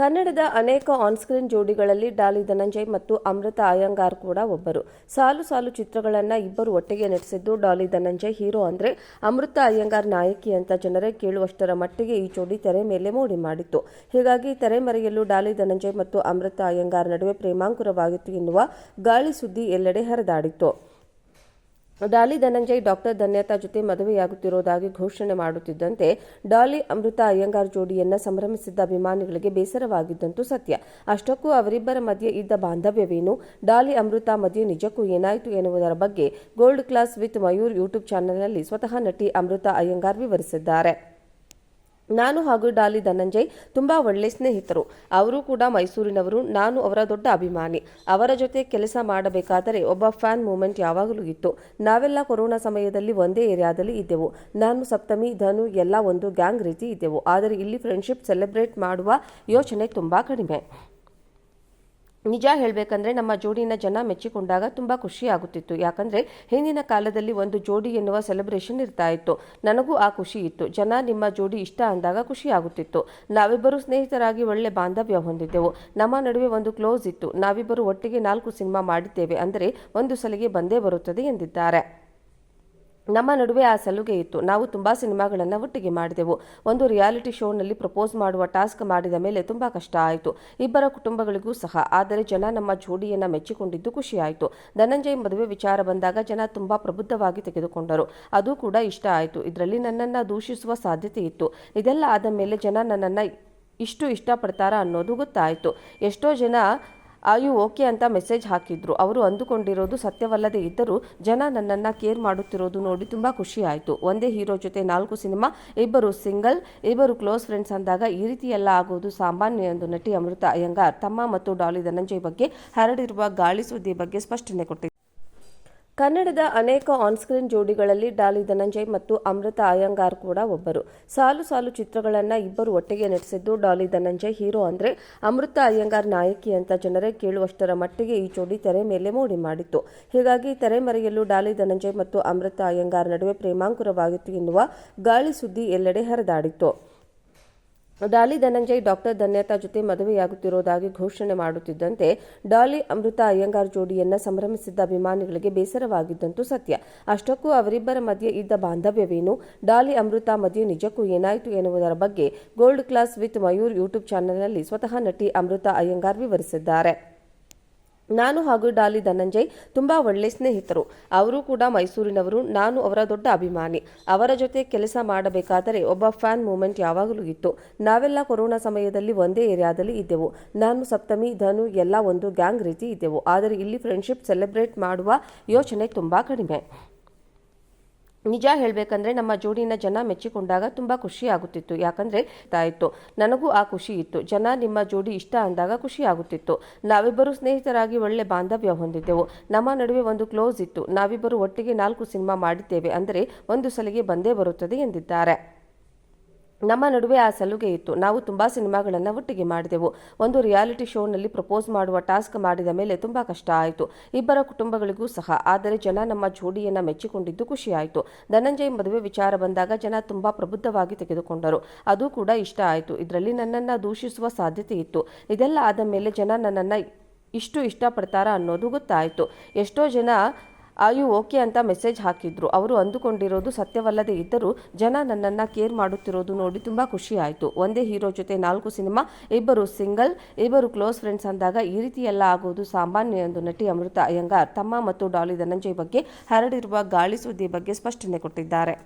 ಕನ್ನಡದ ಅನೇಕ ಆನ್ಸ್ಕ್ರೀನ್ ಜೋಡಿಗಳಲ್ಲಿ ಡಾಲಿ ಧನಂಜಯ್ ಮತ್ತು ಅಮೃತ ಅಯ್ಯಂಗಾರ್ ಕೂಡ ಒಬ್ಬರು. ಸಾಲು ಸಾಲು ಚಿತ್ರಗಳನ್ನ ಇಬ್ಬರು ಒಟ್ಟಿಗೆ ನಟಿಸಿದ್ದು ಡಾಲಿ ಧನಂಜಯ್ ಹೀರೋ ಅಂದ್ರೆ ಅಮೃತ ಅಯ್ಯಂಗಾರ್ ನಾಯಕಿ ಅಂತ ಜನರೇ ಕೇಳುವಷ್ಟರ ಮಟ್ಟಿಗೆ ಈ ಜೋಡಿ ತೆರೆ ಮೇಲೆ ಮೋಡಿ ಮಾಡಿತ್ತು. ಹೀಗಾಗಿ ತೆರೆಮರೆಯಲ್ಲೂ ಡಾಲಿ ಧನಂಜಯ್ ಮತ್ತು ಅಮೃತ ಅಯ್ಯಂಗಾರ್ ನಡುವೆ ಪ್ರೇಮಾಂಕುರವಾಗಿತ್ತು ಎನ್ನುವ ಗಾಳಿ ಸುದ್ದಿ ಎಲ್ಲೆಡೆ ಹರಿದಾಡಿತ್ತು. ಡಾಲಿ ಧನಂಜಯ್, ಡಾಕ್ಟರ್ ಧನ್ಯತಾ ಜೊತೆ ಮದುವೆಯಾಗುತ್ತಿರುವುದಾಗಿ ಘೋಷಣೆ ಮಾಡುತ್ತಿದ್ದಂತೆ ಡಾಲಿ ಅಮೃತ ಅಯ್ಯಂಗಾರ್ ಜೋಡಿಯನ್ನ ಸಂಭ್ರಮಿಸಿದ್ದ ಅಭಿಮಾನಿಗಳಿಗೆ ಬೇಸರವಾಗಿದ್ದಂತೂ ಸತ್ಯ. ಅಷ್ಟಕ್ಕೂ ಅವರಿಬ್ಬರ ಮಧ್ಯೆ ಇದ್ದ ಬಾಂಧವ್ಯವೇನು? ಡಾಲಿ ಅಮೃತ ಮಧ್ಯೆ ನಿಜಕ್ಕೂ ಏನಾಯಿತು ಎನ್ನುವುದರ ಬಗ್ಗೆ Gold Class with Mayur YouTube ಚಾನೆಲ್ನಲ್ಲಿ ಸ್ವತಃ ನಟಿ ಅಮೃತ ಅಯ್ಯಂಗಾರ್ ವಿವರಿಸಿದ್ದಾರೆ. ನಾನು ಹಾಗೂ ಡಾಲಿ ಧನಂಜಯ್ ತುಂಬಾ ಒಳ್ಳೆ ಸ್ನೇಹಿತರು. ಅವರು ಕೂಡ ಮೈಸೂರಿನವರು. ನಾನು ಅವರ ದೊಡ್ಡ ಅಭಿಮಾನಿ. ಅವರ ಜೊತೆ ಕೆಲಸ ಮಾಡಬೇಕಾದರೆ ಒಬ್ಬ ಫ್ಯಾನ್ ಮೂಮೆಂಟ್ ಯಾವಾಗಲೂ ಇತ್ತು. ನಾವೆಲ್ಲ ಕೊರೋನಾ ಸಮಯದಲ್ಲಿ ಒಂದೇ ಏರಿಯಾದಲ್ಲಿ ಇದ್ದೆವು. ನಾನು, ಸಪ್ತಮಿ, ಧನು ಎಲ್ಲ ಒಂದು ಗ್ಯಾಂಗ್ ರೀತಿ ಇದ್ದೆವು. ಆದರೆ ಇಲ್ಲಿ ಫ್ರೆಂಡ್ಶಿಪ್ ಸೆಲೆಬ್ರೇಟ್ ಮಾಡುವ ಯೋಚನೆ ತುಂಬಾ ಕಡಿಮೆ. ನಿಜ ಹೇಳಬೇಕಂದ್ರೆ ನಮ್ಮ ಜೋಡಿನ ಜನ ಮೆಚ್ಚಿಕೊಂಡಾಗ ತುಂಬ ಖುಷಿ ಆಗುತ್ತಿತ್ತು. ಯಾಕಂದ್ರೆ ಹಿಂದಿನ ಕಾಲದಲ್ಲಿ ಒಂದು ಜೋಡಿ ಎನ್ನುವ ಸೆಲೆಬ್ರೇಷನ್ ಇರ್ತಾ ಇತ್ತು. ನನಗೂ ಆ ಖುಷಿ ಇತ್ತು. ಜನ ನಿಮ್ಮ ಜೋಡಿ ಇಷ್ಟ ಅಂದಾಗ ಖುಷಿ ಆಗುತ್ತಿತ್ತು. ನಾವಿಬ್ಬರು ಸ್ನೇಹಿತರಾಗಿ ಒಳ್ಳೆ ಬಾಂಧವ್ಯ ಹೊಂದಿದ್ದೆವು. ನಮ್ಮ ನಡುವೆ ಒಂದು ಕ್ಲೋಸ್ ಇತ್ತು. ನಾವಿಬ್ಬರು ಒಟ್ಟಿಗೆ ನಾಲ್ಕು ಸಿನಿಮಾ ಮಾಡಿದ್ದೇವೆ. ಅಂದರೆ ಒಂದು ಸಲಿಗೆ ಬಂದೇ ಬರುತ್ತದೆ ಎಂದಿದ್ದಾರೆ. ನಮ್ಮ ನಡುವೆ ಆ ಸಲುಗೆ ಇತ್ತು. ನಾವು ತುಂಬಾ ಸಿನಿಮಾಗಳನ್ನು ಒಟ್ಟಿಗೆ ಮಾಡಿದೆವು. ಒಂದು ರಿಯಾಲಿಟಿ ಶೋನಲ್ಲಿ ಪ್ರಪೋಸ್ ಮಾಡುವ ಟಾಸ್ಕ್ ಮಾಡಿದ ಮೇಲೆ ತುಂಬಾ ಕಷ್ಟ ಆಯಿತು. ಇಬ್ಬರ ಕುಟುಂಬಗಳಿಗೂ ಸಹ. ಆದರೆ ಜನ ನಮ್ಮ ಜೋಡಿಯನ್ನ ಮೆಚ್ಚಿಕೊಂಡಿದ್ದು ಖುಷಿಯಾಯಿತು ಧನಂಜಯ್ ಮದುವೆ ವಿಚಾರ ಬಂದಾಗ ಜನ ತುಂಬಾ ಪ್ರಬುದ್ಧವಾಗಿ ತೆಗೆದುಕೊಂಡರು. ಅದು ಕೂಡ ಇಷ್ಟ ಆಯಿತು. ಇದರಲ್ಲಿ ನನ್ನನ್ನು ದೂಷಿಸುವ ಸಾಧ್ಯತೆ ಇತ್ತು. ಇದೆಲ್ಲ ಆದ ಮೇಲೆ ಜನ ನನ್ನನ್ನು ಇಷ್ಟು ಇಷ್ಟಪಡ್ತಾರಾ ಅನ್ನೋದು ಗೊತ್ತಾಯಿತು. ಎಷ್ಟೋ ಜನ ಆಯು ಓಕೆ ಅಂತ ಮೆಸೇಜ್ ಹಾಕಿದ್ರು. ಅವರು ಅಂದುಕೊಂಡಿರೋದು ಸತ್ಯವಲ್ಲದೆ ಇದ್ದರೂ ಜನ ನನ್ನನ್ನು ಕೇರ್ ಮಾಡುತ್ತಿರೋದು ನೋಡಿ ತುಂಬ ಖುಷಿ ಆಯಿತು. ಒಂದೇ ಹೀರೋ ಜೊತೆ ನಾಲ್ಕು ಸಿನಿಮಾ, ಇಬ್ಬರು ಸಿಂಗಲ್ ಇಬ್ಬರು ಕ್ಲೋಸ್ ಫ್ರೆಂಡ್ಸ್ ಅಂದಾಗ ಈ ರೀತಿ ಎಲ್ಲ ಆಗೋದು ಸಾಮಾನ್ಯ ಎಂದು ನಟಿ ಅಮೃತ ಅಯ್ಯಂಗಾರ್ ತಮ್ಮ ಮತ್ತು ಡಾಲಿ ಧನಂಜಯ್ ಬಗ್ಗೆ ಹರಡಿರುವ ಗಾಳಿ ಸುದ್ದಿ ಬಗ್ಗೆ ಸ್ಪಷ್ಟನೆ ಕೊಟ್ಟಿದ್ದಾರೆ. ಕನ್ನಡದ ಅನೇಕ ಆನ್ಸ್ಕ್ರೀನ್ ಜೋಡಿಗಳಲ್ಲಿ ಡಾಲಿ ಧನಂಜಯ್ ಮತ್ತು ಅಮೃತ ಅಯ್ಯಂಗಾರ್ ಕೂಡ ಒಬ್ಬರು. ಸಾಲು ಸಾಲು ಚಿತ್ರಗಳನ್ನ ಇಬ್ಬರು ಒಟ್ಟಿಗೆ ನಟಿಸಿದ್ದು ಡಾಲಿ ಧನಂಜಯ್ ಹೀರೋ ಅಂದ್ರೆ ಅಮೃತ ಅಯ್ಯಂಗಾರ್ ನಾಯಕಿ ಅಂತ ಜನರೇ ಕೇಳುವಷ್ಟರ ಮಟ್ಟಿಗೆ ಈ ಜೋಡಿ ತೆರೆ ಮೇಲೆ ಮೋಡಿ ಮಾಡಿತ್ತು. ಹೀಗಾಗಿ ತೆರೆಮರೆಯಲ್ಲೂ ಡಾಲಿ ಧನಂಜಯ್ ಮತ್ತು ಅಮೃತ ಅಯ್ಯಂಗಾರ್ ನಡುವೆ ಪ್ರೇಮಾಂಕುರವಾಗಿತ್ತು ಎನ್ನುವ ಗಾಳಿ ಸುದ್ದಿ ಎಲ್ಲೆಡೆ ಹರಿದಾಡಿತ್ತು. ಡಾಲಿ ಧನಂಜಯ್, ಡಾಕ್ಟರ್ ಧನ್ಯತಾ ಜೊತೆ ಮದುವೆಯಾಗುತ್ತಿರುವುದಾಗಿ ಘೋಷಣೆ ಮಾಡುತ್ತಿದ್ದಂತೆ ಡಾಲಿ ಅಮೃತ ಅಯ್ಯಂಗಾರ್ ಜೋಡಿಯನ್ನ ಸಂಭ್ರಮಿಸಿದ್ದ ಅಭಿಮಾನಿಗಳಿಗೆ ಬೇಸರವಾಗಿದ್ದಂತೂ ಸತ್ಯ. ಅಷ್ಟಕ್ಕೂ ಅವರಿಬ್ಬರ ಮಧ್ಯೆ ಇದ್ದ ಬಾಂಧವ್ಯವೇನು? ಡಾಲಿ ಅಮೃತ ಮಧ್ಯೆ ನಿಜಕ್ಕೂ ಏನಾಯಿತು ಎನ್ನುವುದರ ಬಗ್ಗೆ Gold Class with Mayur YouTube ಚಾನೆಲ್ನಲ್ಲಿ ಸ್ವತಃ ನಟಿ ಅಮೃತ ಅಯ್ಯಂಗಾರ್ ವಿವರಿಸಿದ್ದಾರೆ. ನಾನು ಹಾಗೂ ಡಾಲಿ ಧನಂಜಯ್ ತುಂಬಾ ಒಳ್ಳೆ ಸ್ನೇಹಿತರು. ಅವರು ಕೂಡ ಮೈಸೂರಿನವರು. ನಾನು ಅವರ ದೊಡ್ಡ ಅಭಿಮಾನಿ. ಅವರ ಜೊತೆ ಕೆಲಸ ಮಾಡಬೇಕಾದರೆ ಒಬ್ಬ ಫ್ಯಾನ್ ಮೂಮೆಂಟ್ ಯಾವಾಗಲೂ ಇತ್ತು. ನಾವೆಲ್ಲ ಕೊರೋನಾ ಸಮಯದಲ್ಲಿ ಒಂದೇ ಏರಿಯಾದಲ್ಲಿ ಇದ್ದೆವು. ನಾನು, ಸಪ್ತಮಿ, ಧನು ಎಲ್ಲ ಒಂದು ಗ್ಯಾಂಗ್ ರೀತಿ ಇದ್ದೆವು. ಆದರೆ ಇಲ್ಲಿ ಫ್ರೆಂಡ್ಶಿಪ್ ಸೆಲೆಬ್ರೇಟ್ ಮಾಡುವ ಯೋಚನೆ ತುಂಬಾ ಕಡಿಮೆ. ನಿಜ ಹೇಳಬೇಕಂದ್ರೆ ನಮ್ಮ ಜೋಡಿನ ಜನ ಮೆಚ್ಚಿಕೊಂಡಾಗ ತುಂಬ ಖುಷಿ ಆಗುತ್ತಿತ್ತು. ಯಾಕಂದ್ರೆ ಇತ್ತು ನನಗೂ ಆ ಖುಷಿ ಇತ್ತು. ಜನ ನಿಮ್ಮ ಜೋಡಿ ಇಷ್ಟ ಅಂದಾಗ ಖುಷಿ ಆಗುತ್ತಿತ್ತು. ನಾವಿಬ್ಬರು ಸ್ನೇಹಿತರಾಗಿ ಒಳ್ಳೆ ಬಾಂಧವ್ಯ ಹೊಂದಿದ್ದೆವು. ನಮ್ಮ ನಡುವೆ ಒಂದು ಕ್ಲೋಸ್ ಇತ್ತು. ನಾವಿಬ್ಬರು ಒಟ್ಟಿಗೆ ನಾಲ್ಕು ಸಿನಿಮಾ ಮಾಡಿದ್ದೇವೆ. ಅಂದರೆ ಒಂದು ಸಲಿಗೆ ಬಂದೇ ಬರುತ್ತದೆ ಎಂದಿದ್ದಾರೆ. ನಮ್ಮ ನಡುವೆ ಆ ಸಲುಗೆ ಇತ್ತು. ನಾವು ತುಂಬಾ ಸಿನಿಮಾಗಳನ್ನು ಒಟ್ಟಿಗೆ ಮಾಡಿದೆವು. ಒಂದು ರಿಯಾಲಿಟಿ ಶೋನಲ್ಲಿ ಪ್ರಪೋಸ್ ಮಾಡುವ ಟಾಸ್ಕ್ ಮಾಡಿದ ಮೇಲೆ ತುಂಬಾ ಕಷ್ಟ ಆಯಿತು. ಇಬ್ಬರ ಕುಟುಂಬಗಳಿಗೂ ಸಹ. ಆದರೆ ಜನ ನಮ್ಮ ಜೋಡಿಯನ್ನ ಮೆಚ್ಚಿಕೊಂಡಿದ್ದು ಖುಷಿಯಾಯಿತು ಧನಂಜಯ್ ಮದುವೆ ವಿಚಾರ ಬಂದಾಗ ಜನ ತುಂಬಾ ಪ್ರಬುದ್ಧವಾಗಿ ತೆಗೆದುಕೊಂಡರು. ಅದು ಕೂಡ ಇಷ್ಟ ಆಯಿತು. ಇದರಲ್ಲಿ ನನ್ನನ್ನು ದೂಷಿಸುವ ಸಾಧ್ಯತೆ ಇತ್ತು. ಇದೆಲ್ಲ ಆದ ಮೇಲೆ ಜನ ನನ್ನನ್ನು ಇಷ್ಟು ಇಷ್ಟಪಡ್ತಾರಾ ಅನ್ನೋದು ಗೊತ್ತಾಯಿತು. ಎಷ್ಟೋ ಜನ ಆಯು ಓಕೆ ಅಂತ ಮೆಸೇಜ್ ಹಾಕಿದ್ರು. ಅವರು ಅಂದುಕೊಂಡಿರೋದು ಸತ್ಯವಲ್ಲದೆ ಇದ್ದರೂ ಜನ ನನ್ನನ್ನು ಕೇರ್ ಮಾಡುತ್ತಿರೋದು ನೋಡಿ ತುಂಬ ಖುಷಿ ಆಯಿತು. ಒಂದೇ ಹೀರೋ ಜೊತೆ ನಾಲ್ಕು ಸಿನಿಮಾ, ಇಬ್ಬರು ಸಿಂಗಲ್, ಇಬ್ಬರು ಕ್ಲೋಸ್ ಫ್ರೆಂಡ್ಸ್ ಅಂದಾಗ ಈ ರೀತಿ ಎಲ್ಲ ಆಗೋದು ಸಾಮಾನ್ಯ ಎಂದು ನಟಿ ಅಮೃತ ಅಯ್ಯಂಗಾರ್ ತಮ್ಮ ಮತ್ತು ಡಾಲಿ ಧನಂಜಯ್ ಬಗ್ಗೆ ಹರಡಿರುವ ಗಾಳಿ ಸುದ್ದಿ ಬಗ್ಗೆ ಸ್ಪಷ್ಟನೆ ಕೊಟ್ಟಿದ್ದಾರೆ.